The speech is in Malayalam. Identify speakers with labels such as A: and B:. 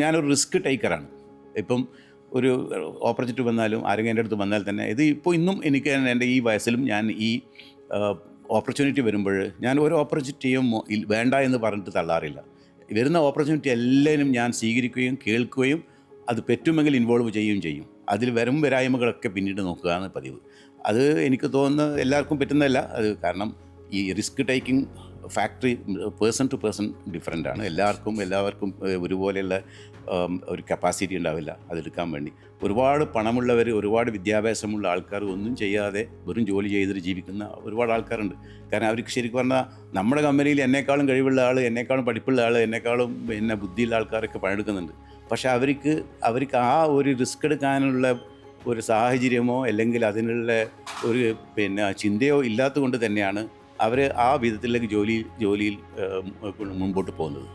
A: ഞാനൊരു റിസ്ക് ടേക്കറാണ്. ഇപ്പം ഒരു ഓപ്പർച്യൂണിറ്റി വന്നാലും ആരെങ്കിലും എന്റെ അടുത്ത് വന്നാൽ തന്നെ ഇത് ഇപ്പോൾ ഇന്നും എനിക്ക് എന്റെ ഈ വയസ്സിലും ഞാൻ ഈ ഓപ്പർച്യൂണിറ്റി വരുമ്പോൾ ഞാൻ ഒരു ഓപ്പർച്യൂണിറ്റിയും വേണ്ട എന്ന് പറഞ്ഞിട്ട് തള്ളാറില്ല. വരുന്ന ഓപ്പർച്യൂണിറ്റി എല്ലാവരും ഞാൻ സ്വീകരിക്കുകയും കേൾക്കുകയും അത് പറ്റുമെങ്കിൽ ഇൻവോൾവ് ചെയ്യുകയും ചെയ്യും. അതിൽ വരും വരായ്മകളൊക്കെ പിന്നീട് നോക്കുകയാണ് പതിവ്. അത് എനിക്ക് തോന്നുന്നത് എല്ലാവർക്കും പറ്റുന്നതല്ല. അത് കാരണം ഈ risk taking factory person to person different ആണ്. എല്ലാവർക്കും എല്ലാവർക്കും ഒരുപോലെയുള്ള ഒരു കപ്പാസിറ്റി ഉണ്ടാവില്ല അതെടുക്കാൻ വേണ്ടി. ഒരുപാട് പണമുള്ളവർ ഒരുപാട് വിദ്യാഭ്യാസമുള്ള ആൾക്കാർ ഒന്നും ചെയ്യാതെ വെറും ജോലി ചെയ്തിട്ട് ജീവിക്കുന്ന ഒരുപാട് ആൾക്കാരുണ്ട്. കാരണം അവർക്ക് ശരിക്കും പറഞ്ഞാൽ നമ്മുടെ കമ്പനിയിൽ എന്നെക്കാളും കഴിവുള്ള ആൾ എന്നെക്കാളും പഠിപ്പുള്ള ആൾ എന്നെക്കാളും പിന്നെ ബുദ്ധിയുള്ള ആൾക്കാരൊക്കെ പണിയെടുക്കുന്നുണ്ട്. പക്ഷേ അവർക്ക് അവർക്ക് ആ ഒരു റിസ്ക് എടുക്കാനുള്ള ഒരു സാഹചര്യമോ അല്ലെങ്കിൽ അതിനുള്ള ഒരു പിന്നെ ചിന്തയോ ഇല്ലാത്തത് കൊണ്ട് തന്നെയാണ് അവർ ആ വിധത്തിലേക്ക് ജോലി ജോലിയിൽ മുമ്പോട്ട് പോകുന്നത്.